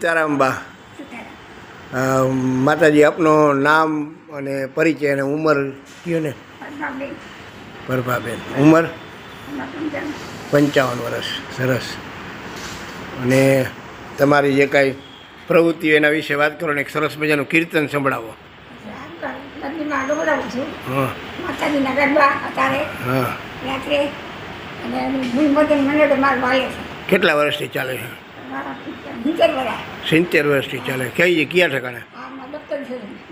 સુતારા માતાજી આપનું નામ અને પરિચય અને ઉંમર કયો ને? પ્રભાબેન. ઉંમર? પંચાવન. વર્ષ. સરસ. અને તમારી જે કાંઈ પ્રવૃત્તિઓ એના વિશે વાત કરો ને એક સરસ મજાનું કીર્તન સંભળાવો. કેટલા વર્ષથી ચાલે છે? સિત્તેર વર્ષથી ચાલે. કઈ કયા ઠેકાણે?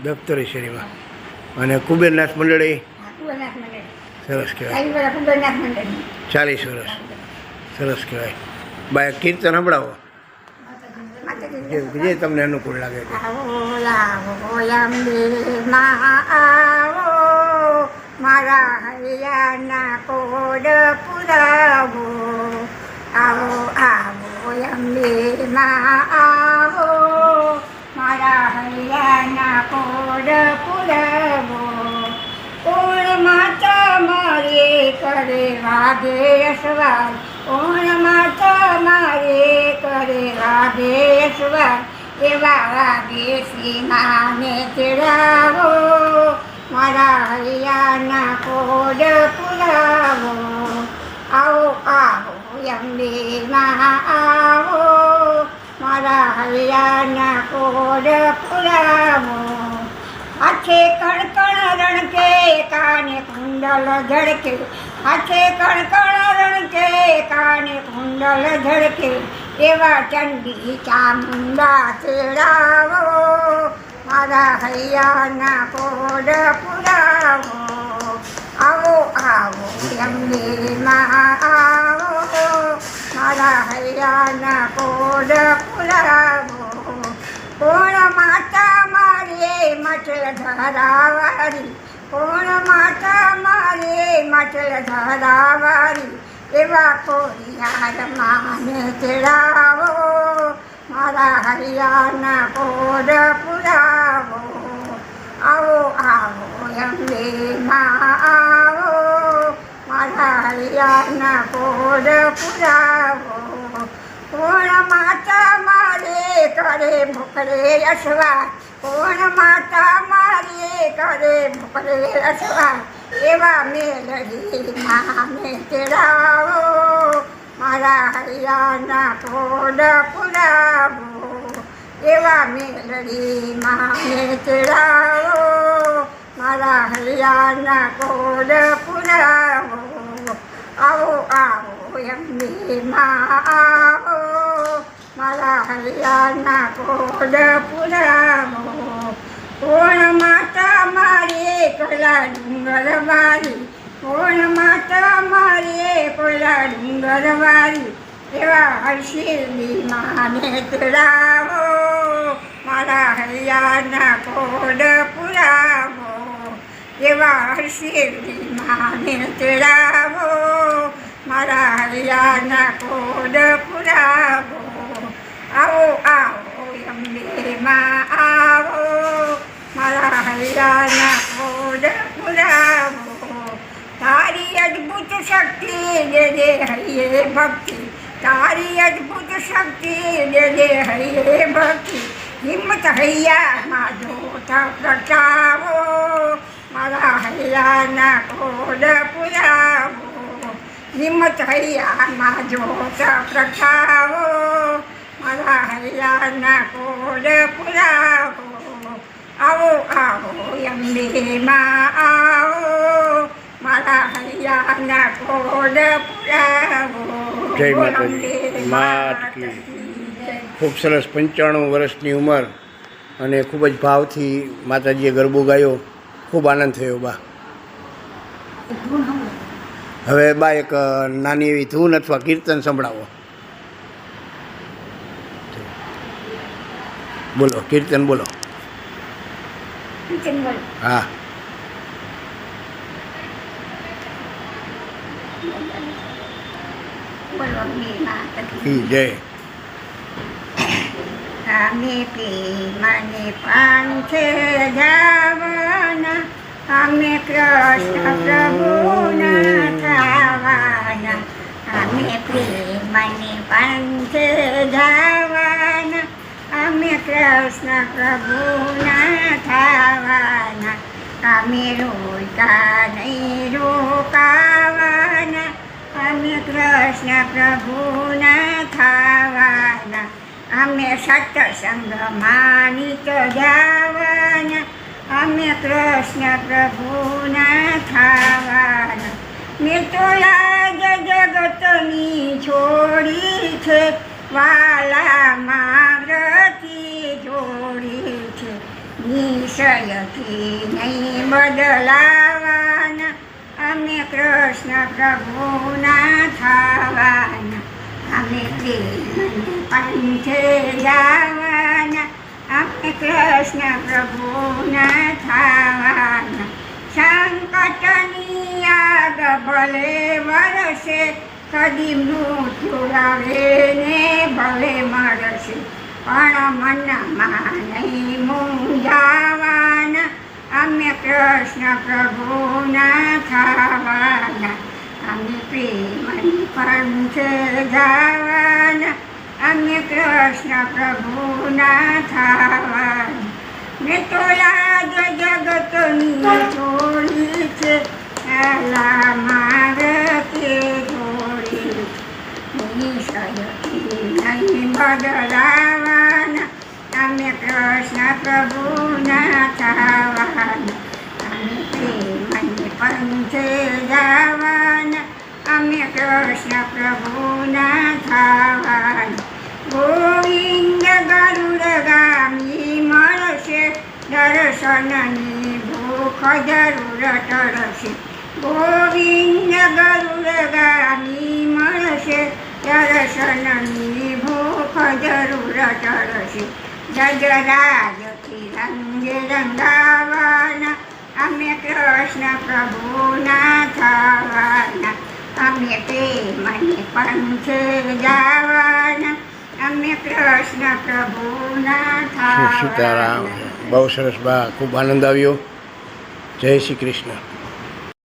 દફતરી શેરીમાં. અને કુબેરનાથ મંડળી? સરસ કહેવાય. ચાલીસ વર્ષ સરસ કહેવાય. બાય કીર્તન સંભળાવો. જે તમને અનુકૂળ લાગે મારા હૈયાના કોડ પુરાવો આવો આવો અંબે માં આવો મારા હૈયાના કોડ પુરાવો કોણ માતા મારે કરે વાગે અસવાર કોણ માતા મારે કરે વાગે અસવાર મારા હૈયાના કોડ પુરાવો આવો આવો અંબે માં આવો મારા હૈયાના કોડ પુરાવો હાથે કણકણ રણકે કાને કુંડલ ઝળકે હાથે કણકણ રણકે કાને કુંડલ ઝળકે એવા ચંડી ચામુંડા તેડાવો મારા હૈયાના કોડ પુરાવો આવો આવો અંબે માં આવો મારા હૈયાના કોડ પુરાવો કોણ માતા મટલ ધરાવારી. કોણ માતા મારે મટલ ધરાવારી? એવા કોરિયાર માને ચડાવો મારા હરિયાના કોડ પુરાવો. આવો આવો અંબે માં આવો મારા હરિયાના કોડ પુરાવો. કોણ માતા મારે કરે ભૂખરે અસવાર કોણ માતા મારી કરે ભૂખરે અસવાર એવા મેલડી માને તેડાવો મારા હૈયાના કોડ પુરાવો, એવા મેલડી માને તેડાવો મારા હૈયાના કોડ પુરાવો, આવો આવો અંબે મા આવો મારા હરિયાના કોડ પુરાવો કોણ માતા મારે કલા ડુંગર વાળી કોણ માતા મારે કોલા ડુંગર વાળી એવા હર્ષિલી માને ચડાવો મારા હરિયાના કોડ પુરાવો એવા હર્ષિલી માને ચડાવો મારા હરિયાના કોડ પુરાવો આવો આવો અંબે માં આવો હરિયાના કોડ પુરાવો તારી અદ્ભુત શક્તિ દે દે હરિયે ભક્તિ તારી અદ્ભુત શક્તિ દે દે હરિયે ભક્તિ હિંમત હૈયા માધો પ્રગટાવો મારા હૈયાના કોડ પુરાવો હિંમત હૈયા માધો પ્રગટાવો મારા હૈયાના કોડ પુરાવો. આવો આવો અંબે માં આવો મારા હૈયાના કોડ પુરાવો જય માતાજી. અંબે માત કી. જય. ખૂબ સરસ પંચાણું વર્ષની ઉંમર અને ખૂબ જ ભાવથી માતાજીએ ગરબો ગાયો ખૂબ આનંદ થયો બા હવે બા એક નાની એવી ધૂન અથવા કીર્તન સંભળાવો બોલો કીર્તન બોલ. હા. જય. અમે પ્રેમને પાંથે જવાના. અમે કૃષ્ણ પ્રભુના થવાના. અમે પ્રેમને પાંથે જવાના. કૃષ્ણ પ્રભુના થવાના, અમે રોતા નહીં રોકાવાના, અમે કૃષ્ણ પ્રભુના થવાના, અમે સત્સંગમાં તો જવાના અમે કૃષ્ણ પ્રભુના થવાના. મેં તો લાજ જગતની છોડી છે વાલા નિશ્ચયથી નહીં બદલાવાના અમે કૃષ્ણ પ્રભુના થવાના અમે પંથે જવાના અમે કૃષ્ણ પ્રભુના થવાના સંકટની આગ ભલે વરસે કદી મૃત્યુ આવે ને ભલે મળશે પણ મનમાં નહીં મૂંઝાવાના. અમે કૃષ્ણ પ્રભુના થવાના અમે પ્રેમની પંથે જવાના. અમે કૃષ્ણ પ્રભુના થવાના મેં તો યાદ જગતની છોડી છે. મારે અમે કૃષ્ણ પ્રભુના થવાના અમે પ્રેમની અમે કૃષ્ણ પ્રભુના થવાના ગોવિંદ ગરુડ ગામી મળશે દર્શનની ભૂખ જરૂર ટળશે ગોવિંદ ગરુડ ગામી દર્શનની ભૂખ જરૂર ટળશે જજરાજથી રંગે રંગાવાના અમે કૃષ્ણ પ્રભુના થવાના અમે પ્રેમની પંથે જવાના અમે કૃષ્ણ પ્રભુના સીતારામ થવાના બહુ સરસ બા ખૂબ આનંદ આવ્યો જય શ્રી કૃષ્ણ